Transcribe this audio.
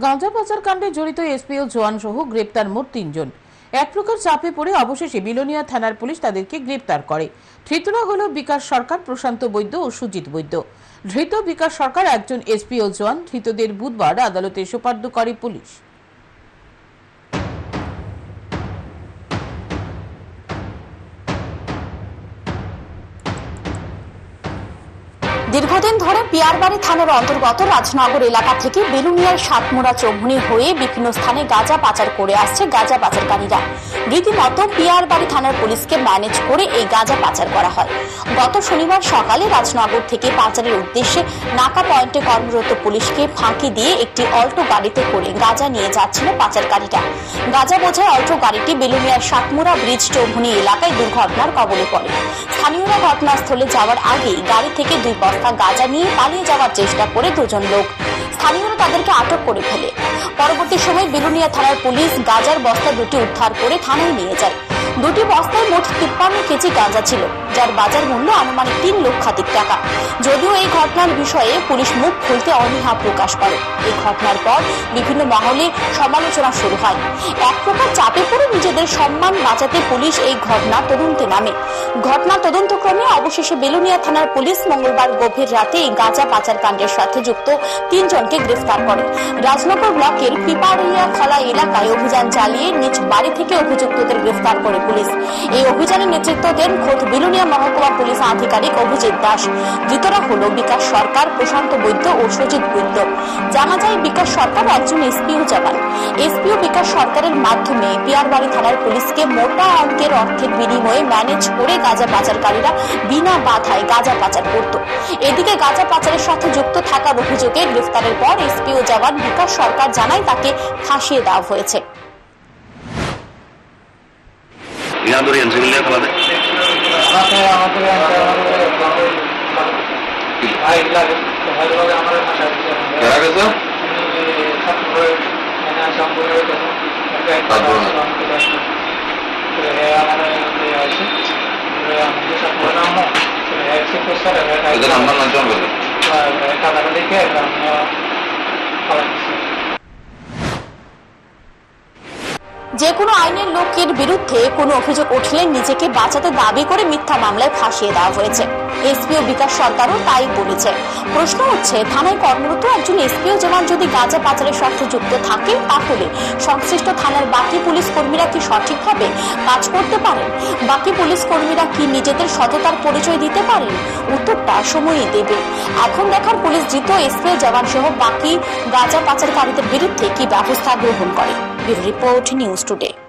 গাঁজা পাচার কাণ্ডে জড়িত এসপিও জওয়ান সহ গ্রেপ্তার মোট তিনজন। এক প্রকার চাপে পড়ে অবশেষে বিলোনিয়া থানার পুলিশ তাদেরকে গ্রেপ্তার করে। ধৃতরা হল বিকাশ সরকার, প্রশান্ত বৈদ্য ও সুজিত বৈদ্য। ধৃত বিকাশ সরকার একজন এসপিও জওয়ান, ধৃতদের বুধবার আদালতে সোপার্দ করে পুলিশ। দীর্ঘদিন ধরে পিয়ারবাড়ি থানার অন্তর্গত রাজনগর এলাকা থেকে বেলুনিয়ার সাতমোড়া চৌমুনি হয়ে বিভিন্ন স্থানে গাঁজা পাচার করে আসছে গাঁজা পাচারকারীরা। রীতিমতো পিয়ারবাড়ি থানার পুলিশকে ম্যানেজ করে এই গাঁজা পাচার করা হয়। গত শনিবার সকালে রাজনগর থেকে পাচারের উদ্দেশ্যে নাকা পয়েন্টে কর্মরত পুলিশকে ফাঁকি দিয়ে একটি অল্টো গাড়িতে করে গাঁজা নিয়ে যাচ্ছিল পাচারকারীরা। গাঁজা বোঝায় অল্টো গাড়িটি বেলুনিয়ার সাতমোড়া ব্রিজ চৌমুনি এলাকায় দুর্ঘটনার কবলে পড়ে। স্থানীয়রা ঘটনাস্থলে যাওয়ার আগেই গাড়ি থেকে দুই বস্তা গাঁজা নিয়ে পালিয়ে যাওয়ার চেষ্টা করে দুজন লোক। স্থানীয়রা তাদেরকে আটক করে ফেলে। পরবর্তী সময় বেলুনিয়া থানার পুলিশ গাঁজার বস্তা দুটি উদ্ধার করে থানায় নিয়ে যায়। দুটি বস্তায় মোট তিপ্পান্ন কেজি গাঁজা ছিল, যার বাজার মূল্য আনুমানিক লক্ষাধিক টাকা। যদিও এই ঘটনার বিষয়ে পুলিশ মুখ খুলতে অনীহা প্রকাশ করে। এই ঘটনার পর বিভিন্ন মহলে সমালোচনা শুরু হয়। এক প্রকার চাপে পড়ে নিজেদের সম্মান বাঁচাতে পুলিশ এই ঘটনা তদন্তে নামে। ঘটনা তদন্তক্রমে অবশেষে বেলুনিয়া থানার পুলিশ মঙ্গলবার গভীর রাতে এই গাঁজা পাচার কাণ্ডের সাথে যুক্ত তিনজনকে গ্রেফতার করে। রাজনগর ব্লকের পিপাড়িয়া খলা এলাকায় অভিযান চালিয়ে নিজ বাড়ি থেকে অভিযুক্তদের গ্রেফতার করে পুলিশ। এই অভিযানে নেতৃত্ব দেন খোদ বিলুনিয়া মহকুমা পুলিশ আধিকারিক অভিজিৎ সুজিত দাস। মৃতরা হলো বিকাশ সরকার, প্রশান্ত বৈদ্য ও সুজিত বৈদ্য। জানা যায় বিকাশ সরকার একজন এসপিও জবান এসপিও বিকাশ সরকারের মাধ্যমে পিয়ারবাড়ি থানার পুলিশকে মোটা অঙ্কের অর্থের বিনিময়ে ম্যানেজ করে গাঁজা পাচারকারীরা বিনা বাধায় গাঁজা পাচার করত। এদিকে গাঁজা পাচারের সাথে যুক্ত থাকার অভিযোগে গ্রেফতারের পর এসপিও জবান বিকাশ সরকার জানায় তাকে ফাঁসিয়ে দেওয়া হয়েছে। আছে আমাদের ছাত্র নাম একশো যে কোনো আইনের লোকের বিরুদ্ধে কোনো অভিযোগ উঠলে নিজেকে বাঁচাতে দাবি করে মিথ্যা মামলায় ফাঁসিয়ে দেওয়া হয়েছে। এসপিও বিকাশ সরকারও তাই বলেছে। প্রশ্ন হচ্ছে, থানায় কর্মরত একজন এসপিও জওয়ান যদি গাঁজা পাচারের সাথে যুক্ত থাকে, তাহলে সংশ্লিষ্ট থানার বাকি পুলিশ কর্মীরা কি সঠিকভাবে কাজ করতে পারেন? বাকি পুলিশ কর্মীরা কি নিজেদের সততার পরিচয় দিতে পারেন? উত্তরটা সময়ই দেবে। এখন দেখার পুলিশ জিত এসপিও জওয়ান সহ বাকি গাঁজা পাচারকারীদের বিরুদ্ধে কি ব্যবস্থা গ্রহণ করে? Bureau report, news today.